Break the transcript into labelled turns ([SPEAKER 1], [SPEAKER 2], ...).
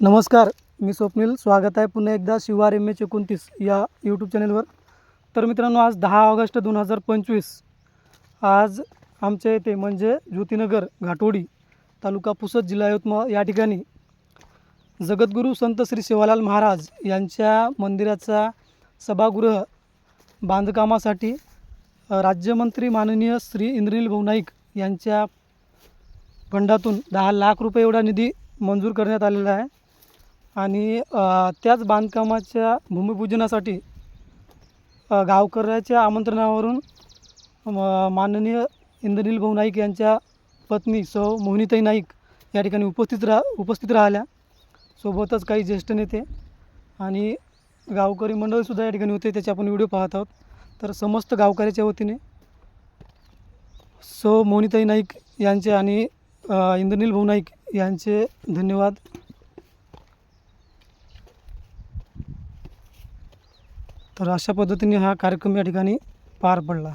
[SPEAKER 1] नमस्कार मी स्वप्नील. स्वागत आहे पुन्हा एकदा शिवार एम एच एकोणतीस या यूट्यूब चॅनलवर तर मित्रांनो आज दहा ऑगस्ट दोन हजार पंचवीस. आज आमच्या येथे म्हणजे ज्योतिनगर घाटोडी तालुका पुसद जिल्हा यवतमाळ या ठिकाणी जगद्गुरू संत श्री शिवालाल महाराज यांच्या मंदिराचा सभागृह बांधकामासाठी राज्यमंत्री माननीय श्री इंद्रनील भाऊ नाईक यांच्या फंडातून दहा लाख रुपये एवढा निधी मंजूर करण्यात आलेला आहे. आणि त्याच बांधकामाच्या भूमिपूजनासाठी गावकऱ्याच्या आमंत्रणावरून म- माननीय इंद्रनील भाऊ नाईक यांच्या पत्नी सौ मोहिनीताई नाईक या ठिकाणी उपस्थित राह उपस्थित राहिल्या. सोबतच काही ज्येष्ठ नेते आणि गावकरी मंडळसुद्धा या ठिकाणी होते त्याचे आपण व्हिडिओ पाहत आहोत. तर समस्त गावकऱ्याच्या वतीने सो मोनिताई नाईक यांचे आणि इंद्रनील भाऊ नाईक यांचे धन्यवाद. तर अशा पद्धतीने हा कार्यक्रम या ठिकाणी पार पडला.